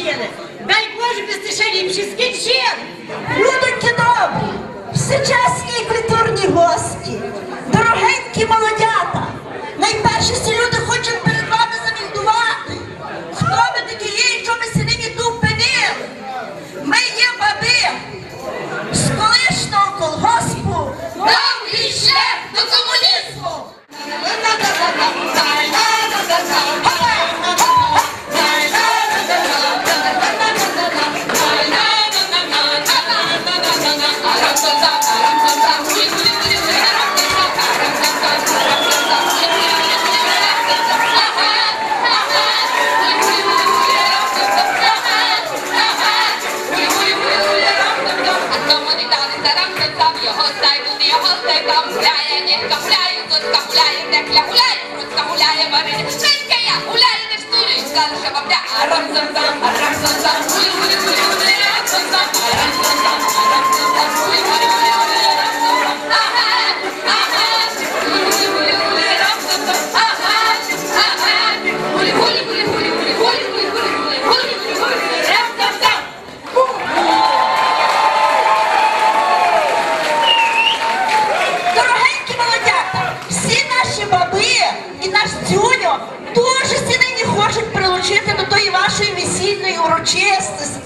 причини. Дай Боже, без лишень їм всі скінчили. Людоньки добрі, всечасні. la честь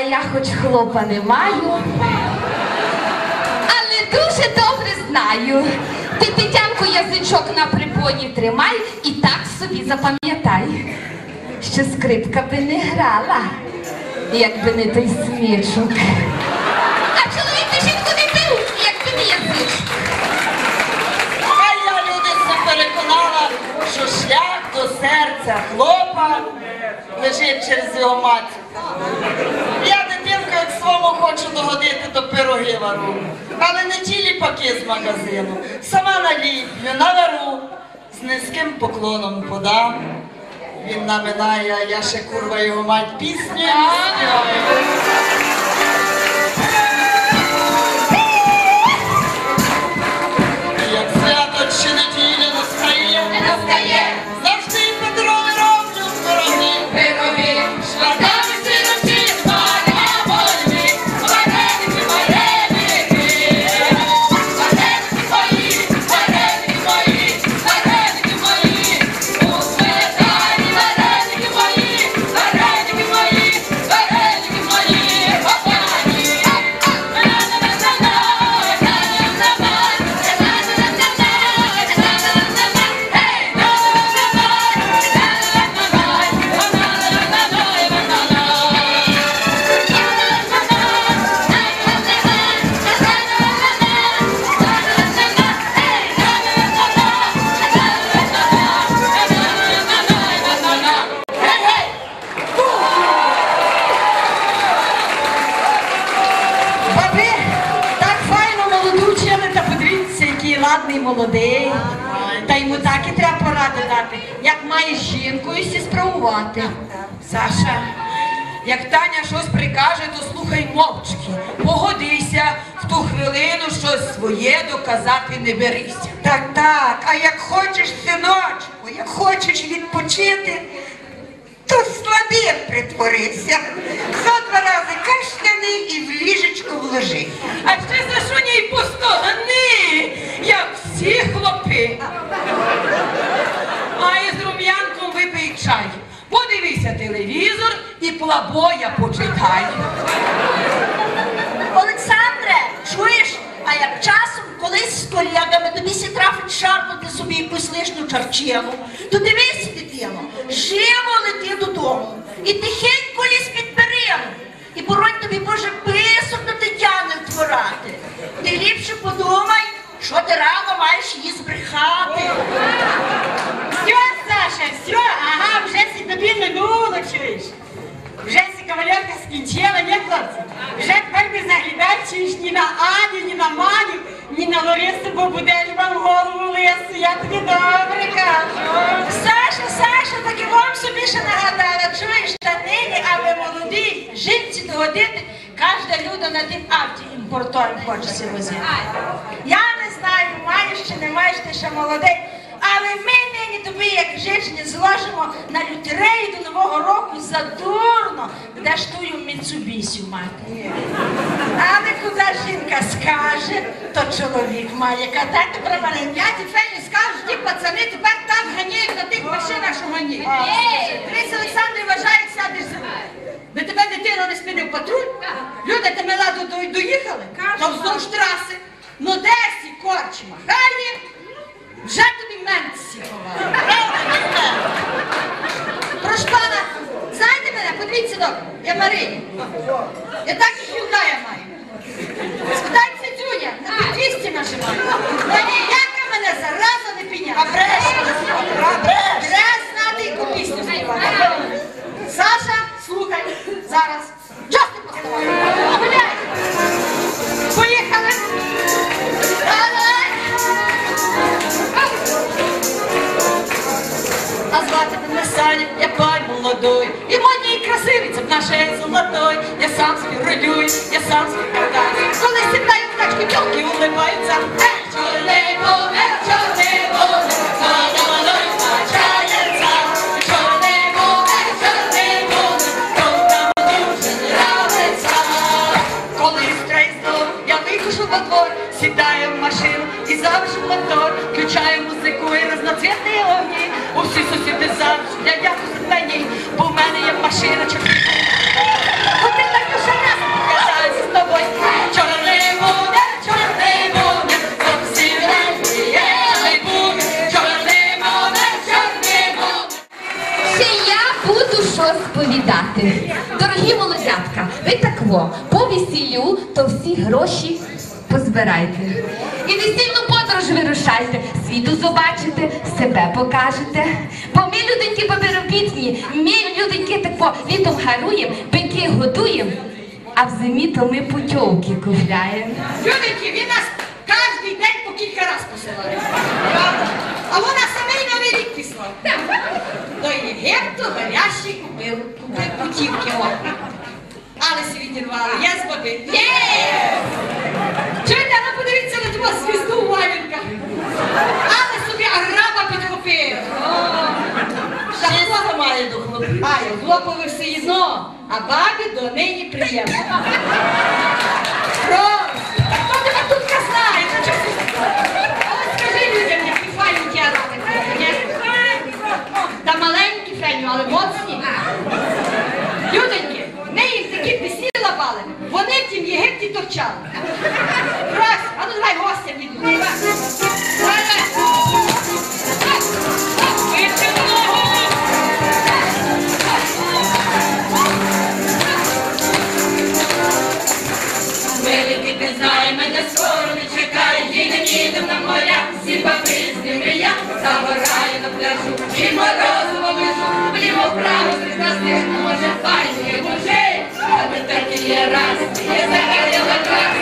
я хоч хлопа не маю, але дуже добре знаю. Ти Тетянку язичок на припоні тримай і так собі запам'ятай, що скрипка би не грала, якби не той смічок. А чоловік би жінку не бив, якби не язичок. А я людина переконала, що шлях до серця хлопа лежить через його матір. Дитинку хочу догодити, до пироги вару. Але не ті ліпаки з магазину. Сама наліплю, навару, з низьким поклоном подам. Він наминає, а я ще курва його мать пісню ладний молодий. Та йому так і треба поради дати, як маєш жінкою сі справувати. Саша, як Таня щось прикаже, то слухай мовчки. Погодися, в ту хвилину щось своє доказати не берися. Так, так, а як хочеш, синочку, як хочеш відпочити, то слабір притворися. Зо два рази кашляни і в ліжечко вложи. А ще за що ній постоганий, як всі хлопи. А із рум'янком випий чай. Подивися телевізор і плабоя почитай. Олександре, чуєш? А як часом колись з колегами тобі сі трафить шарпати собі якусь лишню чарчину, то дивись, дитино, живо лети додому і тихенько лізь під перину. І боронь тобі Боже писок до Тетяни втворати. Ти ліпше подумай, що ти рано маєш її збрехати. Все, Саша, все, ага, вже тобі минуло, чуєш. Вже сі кавалерка скінчила, ні, хлопці? Вже тепер не заглядаєш ні на Аню, ні на Маню, ні на Ларису, бо будеш вам голову лису, я тобі добре кажу. Саша, Саша, так і вам собі ще нагадала, чуєш, та нині, аби молоді жінці догодити, кожна люда на тим авті імпортором хочеться возити. Я маєш не маєш ти ще молодий, але ми нині тобі, як жичні, зложимо на лютерею до Нового року задурно, де ж тую Міцубісю мати. Але куди жінка скаже, то чоловік має катати права. Я тепер не скажу, ті пацани тепер так ганяють на тих машинах, що ганяють. Дивись, Олександр, вважає, сядеш за. Би тебе дитина не спинив патруль, люди тебе ладу доїхали, то вздовж траси. Ну де сі корчма? Хані, вже тобі сіпала. Прошу пана, знаєте мене, подивіться добре, я Марині. Я так і хюндая маю. Спитайте Дзюня, на 200 нажимаю. Та ніяка мене зараза не підняла. Ви так во, по весіллю, то всі гроші позбирайте. І весільну подорож вирушайте, світу побачите, себе покажете. Бо ми, люденьки, побіробітні, ми, люденьки, тако літом гаруємо, бики годуємо, а в зимі то ми путьовки купляємо. Люденьки, він нас кожен день по кілька раз посилає. А вона самий новий рік пішла. До Єгипту гарячий купив, купив путівки. Але си відірвали, я з води. Є! Чуєте, ну подивіться на ту звізду у. Але собі араба підхопив. Ще має до хлопів. Має, хлопові все одно, а бабі до нині приємно. Просто. Хто тебе тут знає? Чого ти- А от скажи людям, які файні ті араби. Та маленькі феню, але моцні. Людоньки, ми їм такі пісні лапали, вони в тім Єгипті торчали. Раз, а ну давай аби так і є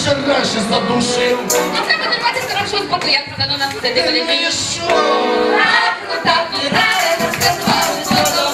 ще краще задушив. Ну треба тримати хорошо з боку, як це на сцені. Ти мені що? Так, так, так, так, так, так, так,